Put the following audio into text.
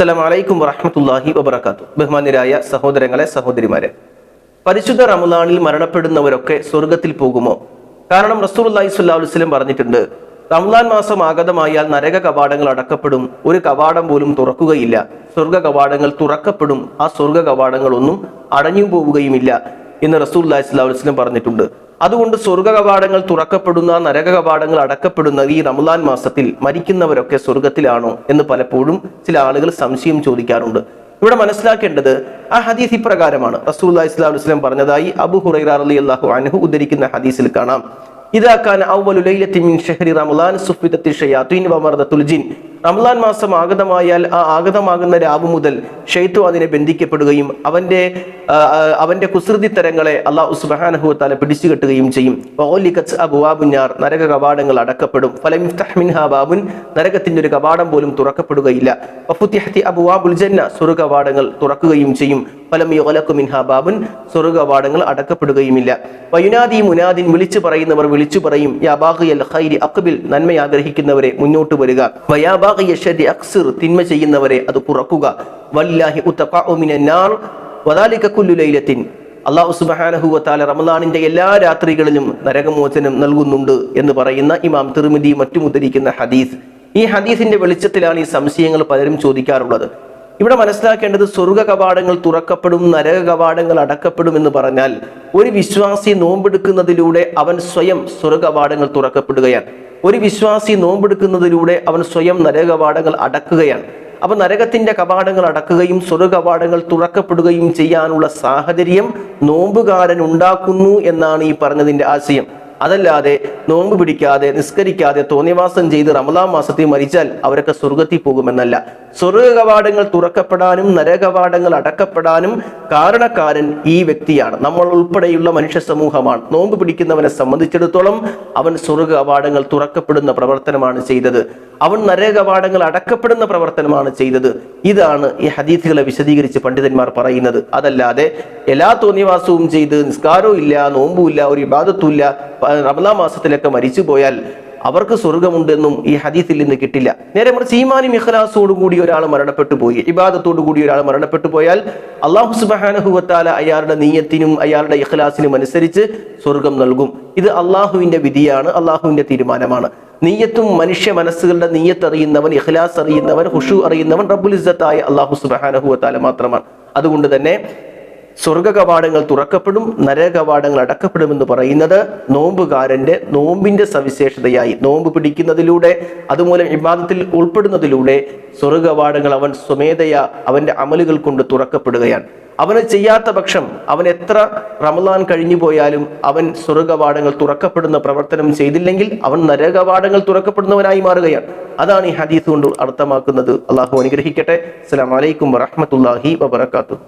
അസ്സലാം വലൈക്കും വറഹമത്തല്ലാഹി വബർക്കാത്തു ബഹുമാന്യരായ സഹോദരങ്ങളെ സഹോദരിമാരെ പരിശുദ്ധ റമദാനിൽ മരണപ്പെടുന്നവരൊക്കെ സ്വർഗത്തിൽ പോകുമോ? കാരണം റസൂൽ അള്ളാഹി സ്വല്ലാസ്ലം പറഞ്ഞിട്ടുണ്ട് റംലാൻ മാസം ആഗതമായാൽ നരക കവാടങ്ങൾ അടക്കപ്പെടും ഒരു കവാടം പോലും തുറക്കുകയില്ല. സ്വർഗ കവാടങ്ങൾ തുറക്കപ്പെടും ആ സ്വർഗ കവാടങ്ങളൊന്നും അടഞ്ഞു പോവുകയുമില്ല എന്ന് റസൂൽ അള്ളാഹി സ്വല്ലാ വസ്ലം പറഞ്ഞിട്ടുണ്ട്. അതുകൊണ്ട് സ്വർഗ കവാടങ്ങൾ തുറക്കപ്പെടുന്ന നരക കവാടങ്ങൾ അടക്കപ്പെടുന്ന ഈ റമദാൻ മാസത്തിൽ മരിക്കുന്നവരൊക്കെ സ്വർഗത്തിലാണോ എന്ന് പലപ്പോഴും ചില ആളുകൾ സംശയം ചോദിക്കാറുണ്ട്. ഇവിടെ മനസ്സിലാക്കേണ്ടത് ആ ഹദീസ് ഇപ്രകാരമാണ്. റസൂൽ ഇസ്ലാം വസ്ലം പറഞ്ഞതായി അബു ഹുറൈറ അലി അള്ളാഹു അനഹു ഉദ്ധരിക്കുന്ന ഹദീസിൽ കാണാം. ഇതാക്കാൻ അവലു ലൈലത്തി മിൻ ഷഹരി റമളാൻ സുഫിദത്തി ഷയാത്തീൻ വമർദത്തുൽ ജിൻ. റമളാൻ മാസം ആഗതമായാൽ ആ ആഗതമാകുന്ന രാവ് മുതൽ ഷെയ്ത്തു അതിനെ ബന്ധിക്കപ്പെടുകയും അവന്റെ അവന്റെ കുസൃതി തരങ്ങളെ അള്ളാഹു സുബാനഹു തആല പിടിച്ചു കെട്ടുകയും ചെയ്യും വൗലികത്ത് അബുവാബുഞ്ഞാർ നരക കവാടങ്ങൾ അടക്കപ്പെടും. ഫലം യഫ്തഹ് മിൻഹാ ബാബുൻ നരകത്തിന്റെ ഒരു കവാടം പോലും തുറക്കപ്പെടുകയില്ല. അബ്വാബുൽ ജന്ന സ്വർഗ കവാടങ്ങൾ തുറക്കുകയും ചെയ്യും. ഫലം യുഗലക്കു മിൻഹാ ബാബുൻ സ്വർഗ കവാടങ്ങൾ അടക്കപ്പെടുകയുമില്ല. വയുനാദി മുനാദിൻ വിളിച്ചു പറയുന്നവർ വിളിച്ചു പറയും യാ ബാഗിയൽ ഖൈരി അഖ്ബിൽ നന്മ ആഗ്രഹിക്കുന്നവരെ മുന്നോട്ട് വരിക. വയാ ബാഗിയ ശരി അക്സിർ തിന്മ ചെയ്യുന്നവരെ അത് കുറക്കുക. വല്ലാഹി ഉത്തഖഉ മിനന്നാർ വദാലിക അള്ളാഹു സുബ്ഹാനഹു വതആല റമളാനിന്റെ എല്ലാ രാത്രികളിലും നരകമോചനം നൽകുന്നുണ്ട് എന്ന് പറയുന്ന ഇമാം തിരുമിതി മറ്റും ഉദ്ധരിക്കുന്ന ഹദീസ്. ഈ ഹദീസിന്റെ വെളിച്ചത്തിലാണ് ഈ സംശയങ്ങൾ പലരും ചോദിക്കാറുള്ളത്. ഇവിടെ മനസ്സിലാക്കേണ്ടത് സ്വർഗ കവാടങ്ങൾ തുറക്കപ്പെടും നരക കവാടങ്ങൾ അടക്കപ്പെടും എന്ന് പറഞ്ഞാൽ ഒരു വിശ്വാസി നോമ്പെടുക്കുന്നതിലൂടെ അവൻ സ്വയം സ്വർഗ കവാടങ്ങൾ തുറക്കപ്പെടുകയാണ്. ഒരു വിശ്വാസി നോമ്പെടുക്കുന്നതിലൂടെ അവൻ സ്വയം നരക കവാടങ്ങൾ അടക്കുകയാണ്. അപ്പൊ നരകത്തിന്റെ കവാടങ്ങൾ അടക്കുകയും സ്വർഗ കവാടങ്ങൾ തുറക്കപ്പെടുകയും ചെയ്യാനുള്ള സാഹചര്യം നോമ്പുകാരൻ ഉണ്ടാക്കുന്നു എന്നാണ് ഈ പറഞ്ഞതിന്റെ ആശയം. അതല്ലാതെ നോമ്പ് പിടിക്കാതെ നിസ്കരിക്കാതെ തോന്നിവാസം ചെയ്ത് റമദാൻ മാസത്തിൽ മരിച്ചാൽ അവരൊക്കെ സ്വർഗത്തിൽ പോകുമെന്നല്ല. സ്വർഗ കവാടങ്ങൾ തുറക്കപ്പെടാനും നരകവാടങ്ങൾ അടക്കപ്പെടാനും കാരണക്കാരൻ ഈ വ്യക്തിയാണ്. നമ്മൾ ഉൾപ്പെടെയുള്ള മനുഷ്യ സമൂഹമാണ് നോമ്പ് പിടിക്കുന്നവനെ സംബന്ധിച്ചിടത്തോളം അവൻ സ്വർഗ കവാടങ്ങൾ തുറക്കപ്പെടുന്ന പ്രവർത്തനമാണ് ചെയ്തത്. അവൻ നരകവാടങ്ങൾ അടക്കപ്പെടുന്ന പ്രവർത്തനമാണ് ചെയ്തത്. ഇതാണ് ഈ ഹദീസുകളെ വിശദീകരിച്ച് പണ്ഡിതന്മാർ പറയുന്നത്. അതല്ലാതെ എല്ലാ തോന്നിവാസവും ചെയ്ത് നിസ്കാരവും ഇല്ല നോമ്പുമില്ല ഒരു വിവാദത്തുമില്ല റമദാ മാസത്തിലൊക്കെ മരിച്ചു പോയാൽ അവർക്ക് സ്വർഗമുണ്ടെന്നും ഈ ഹദീസിൽ നിന്ന് കിട്ടില്ല. നേരെ മറിച്ച് ഈമാനും ഇഖ്ലാസോടു കൂടി ഒരാൾ മരണപ്പെട്ടു പോയി. ഇബാദത്തോടു കൂടി ഒരാൾ മരണപ്പെട്ടു പോയാൽ അള്ളാഹു സുബാനഹുവത്താല അയാളുടെ നീയത്തിനും അയാളുടെ ഇഖ്ലാസിനും അനുസരിച്ച് സ്വർഗം നൽകും. ഇത് അള്ളാഹുവിന്റെ വിധിയാണ് അള്ളാഹുവിന്റെ തീരുമാനമാണ്. നീയത്തും മനുഷ്യ മനസ്സുകളുടെ നീയത്ത് അറിയുന്നവൻ ഇഖ്ലാസ് അറിയുന്നവൻ ഹുഷു അറിയുന്നവൻ റബ്ബുൽ ഇസ്സത്തായ അള്ളാഹു സുബാനഹുവത്താല മാത്രമാണ്. അതുകൊണ്ട് തന്നെ സ്വർഗ കവാടങ്ങൾ തുറക്കപ്പെടും നരക കവാടങ്ങൾ അടക്കപ്പെടുമെന്ന് പറയുന്നത് നോമ്പുകാരന്റെ നോമ്പിന്റെ സവിശേഷതയായി. നോമ്പ് പിടിക്കുന്നതിലൂടെ അതുമൂലം വിവാദത്തിൽ ഉൾപ്പെടുന്നതിലൂടെ സ്വർഗ കവാടങ്ങൾ അവൻ സ്വമേധയ അവന്റെ അമലുകൾ കൊണ്ട് തുറക്കപ്പെടുകയാണ്. അവന് ചെയ്യാത്ത പക്ഷം അവൻ എത്ര റമലാൻ കഴിഞ്ഞു പോയാലും അവൻ സ്വർഗവാടങ്ങൾ തുറക്കപ്പെടുന്ന പ്രവർത്തനം ചെയ്തില്ലെങ്കിൽ അവൻ നരകവാടങ്ങൾ തുറക്കപ്പെടുന്നവനായി മാറുകയാണ്. അതാണ് ഈ ഹദീസ് കൊണ്ട് അർത്ഥമാക്കുന്നത്. അള്ളാഹു അനുഗ്രഹിക്കട്ടെ. അസ്സലാമു അലൈക്കും വറഹ്മത്തുള്ളാഹി വബറകാതുഹു.